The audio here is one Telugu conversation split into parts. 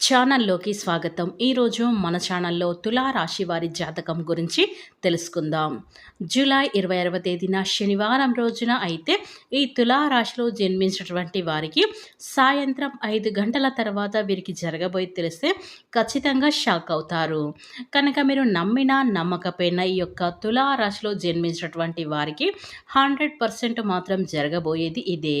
ఛానల్లోకి స్వాగతం. ఈరోజు మన ఛానల్లో తులారాశి వారి జాతకం గురించి తెలుసుకుందాం. జూలై ఇరవై ఆరవ తేదీన శనివారం రోజున అయితే ఈ తులారాశిలో జన్మించినటువంటి వారికి సాయంత్రం ఐదు గంటల తర్వాత వీరికి జరగబోయి తెలిస్తే ఖచ్చితంగా షాక్ అవుతారు. కనుక మీరు నమ్మినా నమ్మకపోయినా ఈ యొక్క తులారాశిలో జన్మించినటువంటి వారికి హండ్రెడ్ పర్సెంట్ మాత్రం జరగబోయేది ఇదే.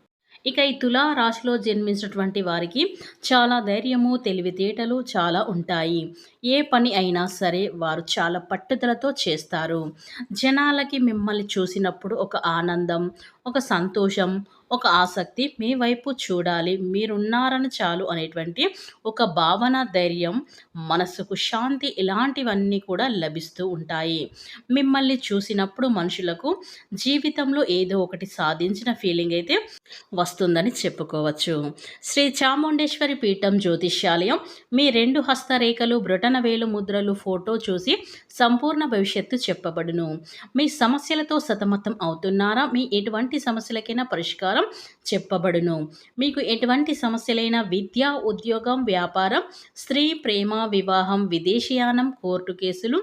ఇక ఈ తులా రాశిలో జన్మించినటువంటి వారికి చాలా ధైర్యము తెలివితేటలు చాలా ఉంటాయి. ఏ పని అయినా సరే వారు చాలా పట్టుదలతో చేస్తారు. జనాలకి మిమ్మల్ని చూసినప్పుడు ఒక ఆనందం ఒక సంతోషం ఒక ఆసక్తి మీ వైపు చూడాలి మీరున్నారని చాలు అనేటువంటి ఒక భావన ధైర్యం మనసుకు శాంతి ఇలాంటివన్నీ కూడా లభిస్తూ ఉంటాయి. మిమ్మల్ని చూసినప్పుడు మనుషులకు జీవితంలో ఏదో ఒకటి సాధించిన ఫీలింగ్ అయితే వస్తుందని చెప్పుకోవచ్చు. శ్రీ చాముండేశ్వరి పీఠం జ్యోతిష్యాలయం మీ రెండు హస్తరేఖలు బ్రొటన వేలు ముద్రలు ఫోటో చూసి సంపూర్ణ భవిష్యత్తు చెప్పబడును. మీ సమస్యలతో సతమతం అవుతున్నారా? మీ ఎటువంటి సమస్యలకైనా పరిష్కారం చెప్పబడును. మీకు ఎటువంటి సమస్యలైన విద్య ఉద్యోగం వ్యాపారం స్త్రీ ప్రేమ వివాహం విదేశీయానం కోర్టు కేసులు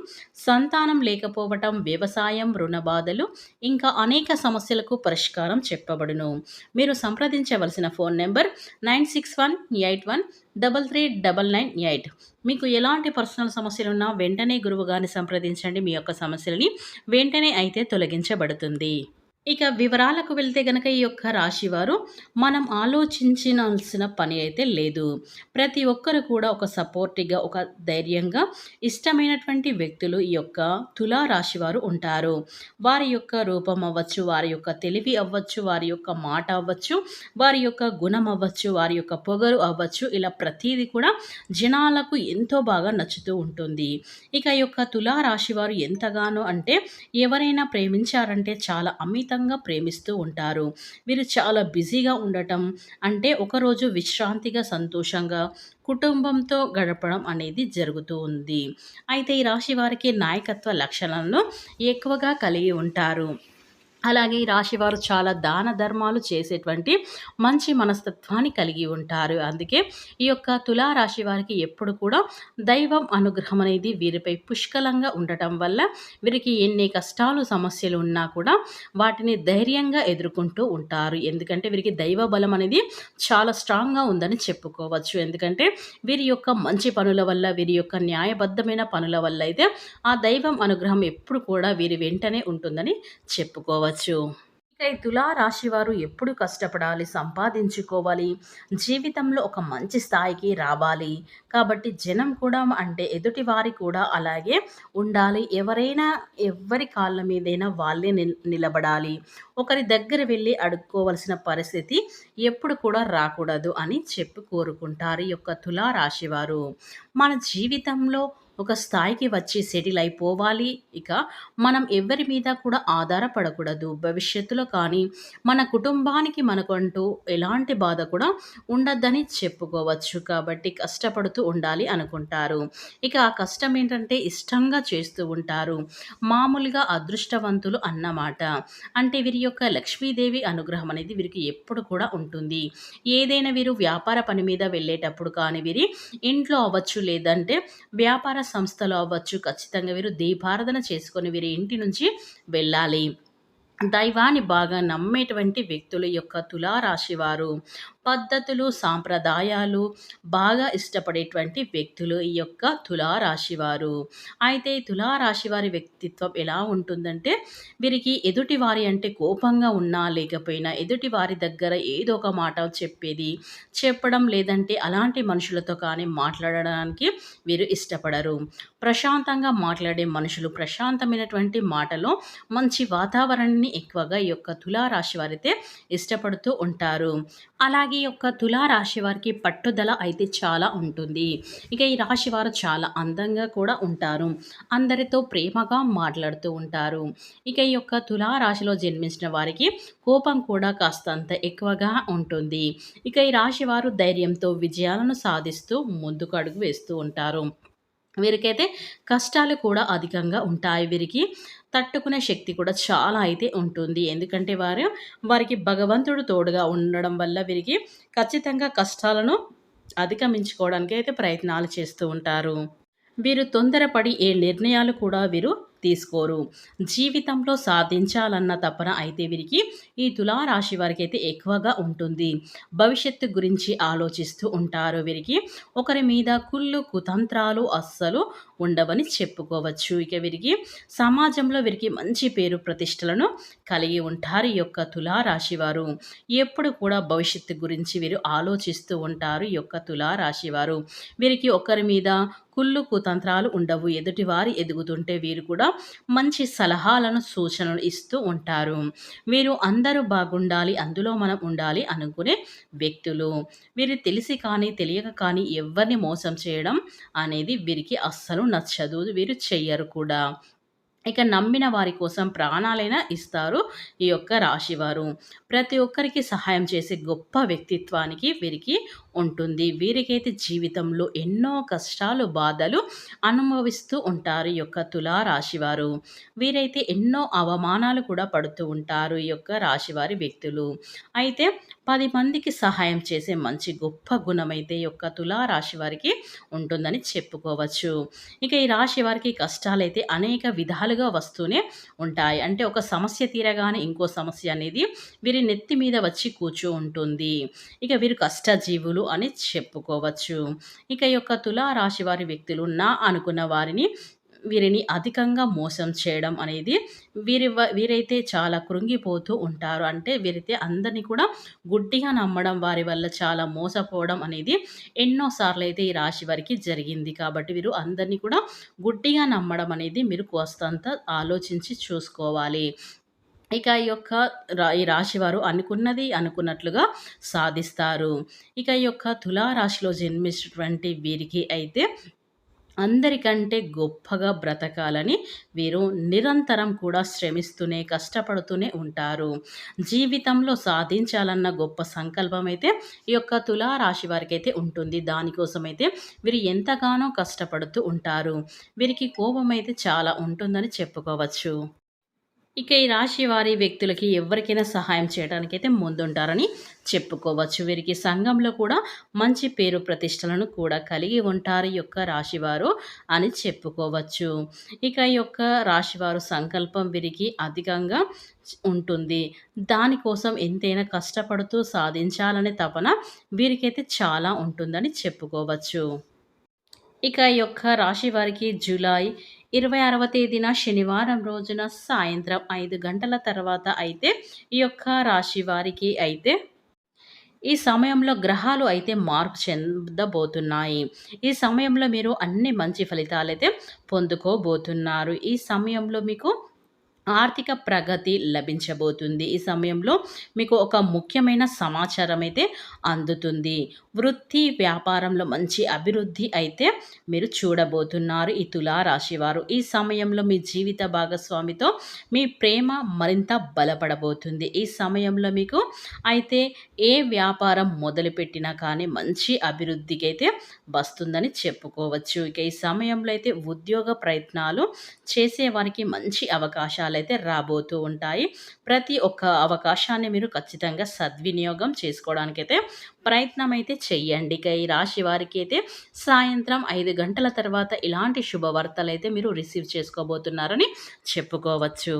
సంతానం లేకపోవటం వ్యవసాయం రుణ బాధలు ఇంకా అనేక సమస్యలకు పరిష్కారం చెప్పబడును. మీరు సంప్రదించవలసిన phone number nine six one eight one double three double nine eight. మీకు ఎలాంటి పర్సనల్ సమస్యలు ఉన్నా వెంటనే గురువుగారిని సంప్రదించండి. మీ యొక్క సమస్యలని వెంటనే అయితే తొలగించబడుతుంది. ఇక వివరాలకు వెళ్తే గనక ఈ యొక్క రాశివారు మనం ఆలోచించాల్సిన పని అయితే లేదు. ప్రతి ఒక్కరు కూడా ఒక సపోర్టివ్గా ఒక ధైర్యంగా ఇష్టమైనటువంటి వ్యక్తులు ఈ యొక్క తులా రాశివారు ఉంటారు. వారి యొక్క రూపం అవ్వచ్చు వారి యొక్క తెలివి అవ్వచ్చు వారి యొక్క మాట అవ్వచ్చు వారి యొక్క గుణం అవ్వచ్చు వారి యొక్క పొగరు అవ్వచ్చు ఇలా ప్రతీది కూడా జనాలకు ఎంతో బాగా నచ్చుతూ ఉంటుంది. ఇక ఈ యొక్క తులా రాశివారు ఎంతగానో అంటే ఎవరైనా ప్రేమించారంటే చాలా అమిత అమితంగా ప్రేమిస్తూ ఉంటారు. వీరు చాలా బిజీగా ఉండటం అంటే ఒకరోజు విశ్రాంతిగా సంతోషంగా కుటుంబంతో గడపడం అనేది జరుగుతూ ఉంది. అయితే ఈ రాశి వారికి నాయకత్వ లక్షణాలను ఎక్కువగా కలిగి ఉంటారు. అలాగే ఈ రాశివారు చాలా దాన ధర్మాలు చేసేటువంటి మంచి మనస్తత్వాన్ని కలిగి ఉంటారు. అందుకే ఈ యొక్క తులా రాశి వారికి ఎప్పుడు కూడా దైవం అనుగ్రహం అనేది వీరిపై పుష్కలంగా ఉండటం వల్ల వీరికి ఎన్ని కష్టాలు సమస్యలు ఉన్నా కూడా వాటిని ధైర్యంగా ఎదుర్కొంటూ ఉంటారు. ఎందుకంటే వీరికి దైవ బలం అనేది చాలా స్ట్రాంగ్గా ఉందని చెప్పుకోవచ్చు. ఎందుకంటే వీరి యొక్క మంచి పనుల వల్ల వీరి యొక్క న్యాయబద్ధమైన పనుల వల్ల అయితే ఆ దైవం అనుగ్రహం ఎప్పుడు కూడా వీరి వెంటనే ఉంటుందని చెప్పుకోవచ్చు. కావచ్చు. ఇక తులా రాశి వారు ఎప్పుడు కష్టపడాలి సంపాదించుకోవాలి జీవితంలో ఒక మంచి స్థాయికి రావాలి. కాబట్టి జనం కూడా అంటే ఎదుటి వారి కూడా అలాగే ఉండాలి. ఎవరైనా ఎవరి కాళ్ళ మీదైనా వాళ్ళే నిలబడాలి. ఒకరి దగ్గర వెళ్ళి అడుక్కోవలసిన పరిస్థితి ఎప్పుడు కూడా రాకూడదు అని చెప్పి కోరుకుంటారు ఈ యొక్క తులా రాశివారు మన జీవితంలో ఒక స్థాయికి వచ్చి సెటిల్ అయిపోవాలి. ఇక మనం ఎవరి మీద కూడా ఆధారపడకూడదు. భవిష్యత్తులో కానీ మన కుటుంబానికి మనకంటూ ఎలాంటి బాధ కూడా ఉండద్దని చెప్పుకోవచ్చు. కాబట్టి కష్టపడుతూ ఉండాలి అనుకుంటారు. ఇక ఆ కష్టం ఏంటంటే ఇష్టంగా చేస్తూ ఉంటారు. మామూలుగా అదృష్టవంతులు అన్నమాట. అంటే వీరి యొక్క లక్ష్మీదేవి అనుగ్రహం అనేది వీరికి ఎప్పుడు కూడా ఉంటుంది. ఏదైనా వీరు వ్యాపార పని మీద వెళ్ళేటప్పుడు కానీ వీరి ఇంట్లో అవ్వచ్చు లేదంటే వ్యాపార సంస్థలు అవ్వచ్చు. ఖచ్చితంగా వీరు దీపారాధన చేసుకొని వీరి ఇంటి నుంచి వెళ్ళాలి. దైవాన్ని బాగా నమ్మేటువంటి వ్యక్తుల యొక్క తులారాశి వారు. పద్ధతులు సాంప్రదాయాలు బాగా ఇష్టపడేటువంటి వ్యక్తులు ఈ యొక్క తులారాశి వారు. అయితే తులారాశి వారి వ్యక్తిత్వం ఎలా ఉంటుందంటే వీరికి ఎదుటి వారి అంటే కోపంగా ఉన్నా లేకపోయినా ఎదుటి వారి దగ్గర ఏదో ఒక మాట చెప్పేది చెప్పడం లేదంటే అలాంటి మనుషులతో కానీ మాట్లాడడానికి వీరు ఇష్టపడరు. ప్రశాంతంగా మాట్లాడే మనుషులు ప్రశాంతమైనటువంటి మాటలో మంచి వాతావరణాన్ని ఎక్కువగా ఈ యొక్క తులారాశి వారైతే ఇష్టపడుతూ ఉంటారు. అలాగే ఈ యొక్క తులా రాశి వారికి పట్టుదల అయితే చాలా ఉంటుంది. ఇక ఈ రాశి వారు చాలా అందంగా కూడా ఉంటారు. అందరితో ప్రేమగా మాట్లాడుతూ ఉంటారు. ఇక ఈ యొక్క తులా రాశిలో జన్మించిన వారికి కోపం కూడా కాస్తంత ఎక్కువగా ఉంటుంది. ఇక ఈ రాశి వారు ధైర్యంతో విజయాలను సాధిస్తూ ముందుకు అడుగు వేస్తూ ఉంటారు. వీరికైతే కష్టాలు కూడా అధికంగా ఉంటాయి. వీరికి తట్టుకునే శక్తి కూడా చాలా అయితే ఉంటుంది. ఎందుకంటే వారు వారికి భగవంతుడు తోడుగా ఉండడం వల్ల వీరికి ఖచ్చితంగా కష్టాలను అధిగమించుకోవడానికి అయితే ప్రయత్నాలు చేస్తూ ఉంటారు. వీరు తొందరపడి ఏ నిర్ణయాలు కూడా వీరు తీసుకోరు. జీవితంలో సాధించాలన్న తపన అయితే వీరికి ఈ తులారాశి వారికి అయితే ఎక్కువగా ఉంటుంది. భవిష్యత్తు గురించి ఆలోచిస్తూ ఉంటారు వీరికి. ఒకరి మీద కుళ్ళు కుతంత్రాలు అస్సలు ఉండవని చెప్పుకోవచ్చు. ఇక వీరికి సమాజంలో వీరికి మంచి పేరు ప్రతిష్టలను కలిగి ఉంటారు ఈ యొక్క తులారాశి వారు. ఎప్పుడు కూడా భవిష్యత్తు గురించి వీరు ఆలోచిస్తూ ఉంటారు ఈ యొక్క తులారాశి వారు. వీరికి ఒకరి మీద కుళ్ళు కుతంత్రాలు ఉండవు. ఎదుటివారి ఎదుగుతుంటే వీరు కూడా మంచి సలహాలను సూచనలు ఇస్తూ ఉంటారు. వీరు అందరూ బాగుండాలి అందులో మనం ఉండాలి అనుకునే వ్యక్తులు. వీరు తెలిసి కానీ తెలియక కానీ ఎవరిని మోసం చేయడం అనేది వీరికి అస్సలు నచ్చదు. వీరు చెయ్యరు కూడా. ఇక నమ్మిన వారి కోసం ప్రాణాలైనా ఇస్తారు ఈ యొక్క రాశివారు. ప్రతి ఒక్కరికి సహాయం చేసే గొప్ప వ్యక్తిత్వానికి వీరికి ఉంటుంది. వీరికైతే జీవితంలో ఎన్నో కష్టాలు బాధలు అనుభవిస్తూ ఉంటారు ఈ యొక్క తులా రాశివారు. వీరైతే ఎన్నో అవమానాలు కూడా పడుతూ ఉంటారు ఈ యొక్క రాశివారి వ్యక్తులు. అయితే పది మందికి సహాయం చేసే మంచి గొప్ప గుణమైతే యొక్క తులారాశి వారికి ఉంటుందని చెప్పుకోవచ్చు. ఇక ఈ రాశి వారికి కష్టాలైతే అనేక విధాలుగా వస్తూనే ఉంటాయి. అంటే ఒక సమస్య తీరగానే ఇంకో సమస్య అనేది వీరి నెత్తి మీద వచ్చి కూర్చో ఉంటుంది. ఇక వీరు కష్టజీవులు అని చెప్పుకోవచ్చు. ఇక ఈ యొక్క తులారాశి వారి వ్యక్తులు నా అనుకున్న వారిని వీరిని అధికంగా మోసం చేయడం అనేది వీరి వీరైతే చాలా కృంగిపోతూ ఉంటారు. అంటే వీరైతే అందరినీ కూడా గుడ్డిగా నమ్మడం వారి వల్ల చాలా మోసపోవడం అనేది ఎన్నోసార్లు అయితే ఈ రాశి వారికి జరిగింది. కాబట్టి వీరు అందరినీ కూడా గుడ్డిగా నమ్మడం అనేది మీరు కోస్తంత ఆలోచించి చూసుకోవాలి. ఇక ఈ యొక్క రా ఈ రాశివారు అనుకున్నది అనుకున్నట్లుగా సాధిస్తారు. ఇక ఈ యొక్క తులారాశిలో జన్మించినటువంటి వీరికి అయితే అందరికంటే గొప్పగా బ్రతకాలని వీరు నిరంతరం కూడా శ్రమిస్తూనే కష్టపడుతూనే ఉంటారు. జీవితంలో సాధించాలన్న గొప్ప సంకల్పం అయితే ఈ యొక్క తులారాశి వారికి అయితే ఉంటుంది. దానికోసమైతే వీరు ఎంతగానో కష్టపడుతూ ఉంటారు. వీరికి కోపం అయితే చాలా ఉంటుందని చెప్పుకోవచ్చు. ఇక ఈ రాశి వారి వ్యక్తులకి ఎవరికైనా సహాయం చేయడానికైతే ముందుంటారని చెప్పుకోవచ్చు. వీరికి సంఘంలో కూడా మంచి పేరు ప్రతిష్టలను కూడా కలిగి ఉంటారు యొక్క రాశివారు అని చెప్పుకోవచ్చు. ఇక ఈ యొక్క రాశివారు సంకల్పం వీరికి అధికంగా ఉంటుంది. దానికోసం ఎంతైనా కష్టపడుతూ సాధించాలనే తపన వీరికైతే చాలా ఉంటుందని చెప్పుకోవచ్చు. ఇక ఈ యొక్క రాశి వారికి జూలై ఇరవై ఆరవ తేదీన శనివారం రోజున సాయంత్రం ఐదు గంటల తర్వాత అయితే ఈ యొక్క రాశి వారికి అయితే ఈ సమయంలో గ్రహాలు అయితే మార్పు చెందబోతున్నాయి. ఈ సమయంలో మీరు అన్ని మంచి ఫలితాలు అయితే పొందుకోబోతున్నారు. ఈ సమయంలో మీకు ఆర్థిక ప్రగతి లభించబోతుంది. ఈ సమయంలో మీకు ఒక ముఖ్యమైన సమాచారం అయితే అందుతుంది. వృత్తి వ్యాపారంలో మంచి అభివృద్ధి అయితే మీరు చూడబోతున్నారు. ఈ తులారాశి వారు ఈ సమయంలో మీ జీవిత భాగస్వామితో మీ ప్రేమ మరింత బలపడబోతుంది. ఈ సమయంలో మీకు అయితే ఏ వ్యాపారం మొదలుపెట్టినా కానీ మంచి అభివృద్ధికి అయితే వస్తుందని చెప్పుకోవచ్చు. ఇక ఈ సమయంలో అయితే ఉద్యోగ ప్రయత్నాలు చేసేవారికి మంచి అవకాశాలు అయితే రాబోతూ ఉంటాయి. ప్రతి ఒక్క అవకాశాన్ని మీరు ఖచ్చితంగా సద్వినియోగం చేసుకోవడానికైతే ప్రయత్నం అయితే చెయ్యండి ఇక ఈ రాశి వారికి అయితే సాయంత్రం ఐదు గంటల తర్వాత ఇలాంటి శుభవార్తలు అయితే మీరు రిసీవ్ చేసుకోబోతున్నారని చెప్పుకోవచ్చు.